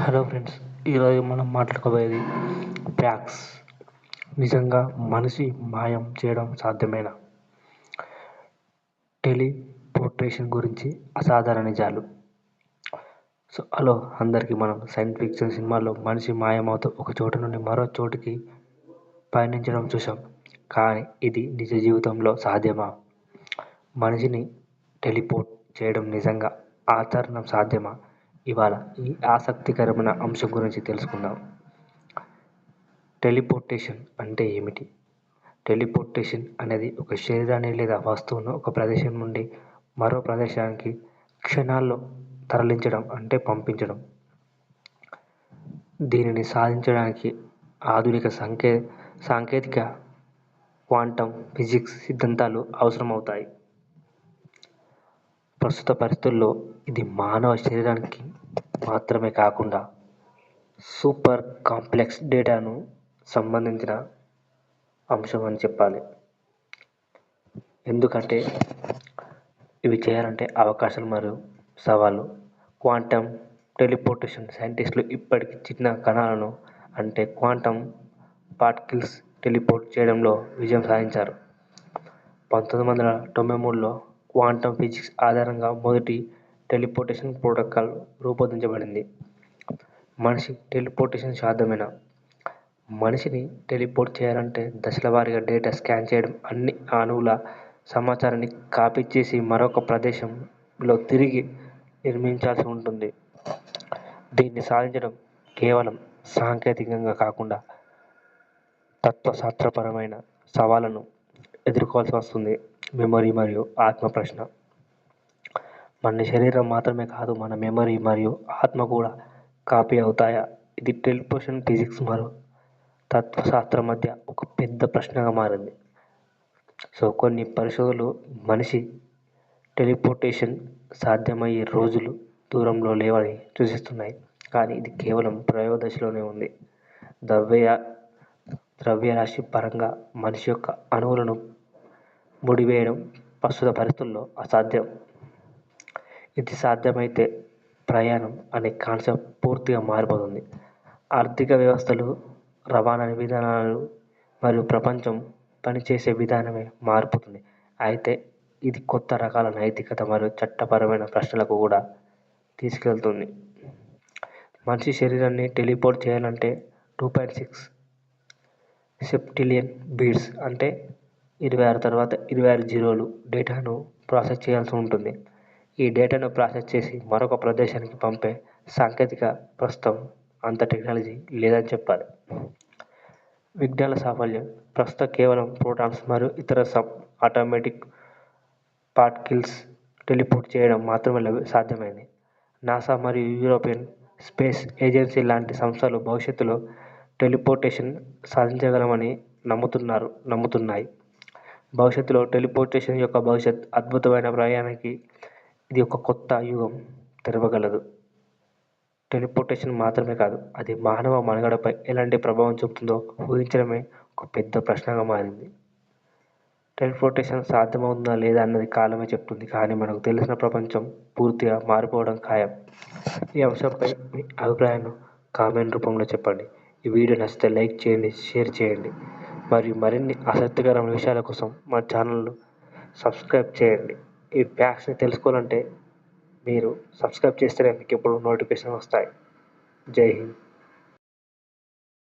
Hello friends ఈరోజు మనం మాట్లాడుకోబోయేది fax నిజంగా మనిషి మాయం చేయడం సాధ్యమేనా? టెలిపోర్టేషన్ గురించి అసాధారణ నిజాలు. సో హలో అందరికీ మనం సైన్స్ ఫిక్షన్ సినిమాల్లో మనిషి మాయమవుతూ ఒక చోటు నుండి మరో చోటుకి పయనించడం చూసాం కానీ ఇది నిజ జీవితంలో సాధ్యమా? మనిషిని టెలిపోర్ట్ చేయడం నిజంగా ఆచరణం సాధ్యమా? ఇవాళ ఈ ఆసక్తికరమైన అంశం గురించి తెలుసుకుందాం. టెలిపోర్టేషన్ అంటే ఏమిటి? టెలిపోర్టేషన్ అనేది ఒక శరీరాన్ని లేదా వస్తువును ఒక ప్రదేశం నుండి మరో ప్రదేశానికి క్షణాల్లో తరలించడం అంటే పంపించడం. దీనిని సాధించడానికి ఆధునిక సంకే సాంకేతిక క్వాంటం ఫిజిక్స్ సిద్ధాంతాలు అవసరమవుతాయి. ప్రస్తుత పరిస్థితుల్లో ఇది మానవ శరీరానికి మాత్రమే కాకుండా సూపర్ కాంప్లెక్స్ డేటాను సంబంధించిన అంశం అని చెప్పాలి. ఎందుకంటే ఇవి చేయాలంటే అవకాశాలు మరియు సవాళ్ళు. క్వాంటం టెలిపోర్టేషన్ సైంటిస్టులు ఇప్పటికీ చిన్న కణాలను అంటే క్వాంటం పార్టికల్స్ టెలిపోర్ట్ చేయడంలో విజయం సాధించారు. పంతొమ్మిది వందల తొంభై మూడులో క్వాంటం ఫిజిక్స్ ఆధారంగా మొదటి టెలిపోర్టేషన్ ప్రోటోకాల్ రూపొందించబడింది. మనిషి టెలిపోర్టేషన్ సాధ్యమేనా? మనిషిని టెలిపోర్ట్ చేయాలంటే దశల వారీగా డేటా స్కాన్ చేయడం అన్ని అణువుల సమాచారాన్ని కాపీ చేసి మరొక ప్రదేశంలో తిరిగి నిర్మించాల్సి ఉంటుంది. దీన్ని సాధించడం కేవలం సాంకేతికంగా కాకుండా తత్వశాస్త్రపరమైన సవాళ్ళను ఎదుర్కోవాల్సి వస్తుంది. మెమరీ మరియు ఆత్మ ప్రశ్న మన శరీరం మాత్రమే కాదు మన మెమరీ మరియు ఆత్మ కూడా కాపీ అవుతాయా? ఇది టెలిపోషన్ ఫిజిక్స్ మరియు తత్వశాస్త్రం మధ్య ఒక పెద్ద ప్రశ్నగా మారింది. సో కొన్ని పరిశోధనలు మనిషి టెలిపోర్టేషన్ సాధ్యమయ్యే రోజులు దూరంలో లేవని సూచిస్తున్నాయి. కానీ ఇది కేవలం ప్రయోగ దశలోనే ఉంది. ద్రవ్య ద్రవ్యరాశి పరంగా మనిషి యొక్క అణువులను ముడివేయడం ప్రస్తుత పరిస్థితుల్లో అసాధ్యం. ఇది సాధ్యమైతే ప్రయాణం అనే కాన్సెప్ట్ పూర్తిగా మారిపోతుంది. ఆర్థిక వ్యవస్థలు రవాణా విధానాలు మరియు ప్రపంచం పనిచేసే విధానమే మారిపోతుంది. అయితే ఇది కొత్త రకాల నైతికత మరియు చట్టపరమైన ప్రశ్నలకు కూడా తీసుకెళ్తుంది. మనిషి శరీరాన్ని టెలిపోర్ట్ చేయాలంటే two point six septillion bits అంటే ఇరవై ఆరు తర్వాత ఇరవై ఆరు జీరోలు డేటాను ప్రాసెస్ చేయాల్సి ఉంటుంది. ఈ డేటాను ప్రాసెస్ చేసి మరొక ప్రదేశానికి పంపే సాంకేతిక ప్రస్తుతం అంత టెక్నాలజీ లేదని చెప్పాలి. విజ్ఞాన సాఫల్యం ప్రస్తుతం కేవలం ప్రోటాన్స్ మరియు ఇతర సబ్ ఆటోమేటిక్ పార్టికల్స్ టెలిపోర్ట్ చేయడం మాత్రమే సాధ్యమైంది. నాసా మరియు యూరోపియన్ స్పేస్ ఏజెన్సీ లాంటి సంస్థలు భవిష్యత్తులో టెలిపోర్టేషన్ సాధించగలమని నమ్ముతున్నారు నమ్ముతున్నాయి. భవిష్యత్తులో టెలిపోర్టేషన్ యొక్క భవిష్యత్ అద్భుతమైన ప్రయాణానికి ఇది ఒక కొత్త యుగం తెరవగలదు. టెలిపోర్టేషన్ మాత్రమే కాదు అది మానవ మనుగడపై ఎలాంటి ప్రభావం చూపుతుందో ఊహించడమే ఒక పెద్ద ప్రశ్నగా మారింది. టెలిపోర్టేషన్ సాధ్యమవుతుందా లేదా అన్నది కాలమే చెప్తుంది కానీ మనకు తెలిసిన ప్రపంచం పూర్తిగా మారిపోవడం ఖాయం. ఈ అంశంపై మీ అభిప్రాయాన్ని కామెంట్ రూపంలో చెప్పండి. ఈ వీడియో నచ్చితే లైక్ చేయండి షేర్ చేయండి. మరియు మరిన్ని ఆసక్తికరమైన విషయాల కోసం మా ఛానల్ను సబ్స్క్రైబ్ చేయండి. ఈ ఫ్యాక్ట్స్ని తెలుసుకోవాలంటే మీరు సబ్స్క్రైబ్ చేస్తేనే మీకు ఎప్పుడు నోటిఫికేషన్ వస్తాయి. జై హింద్.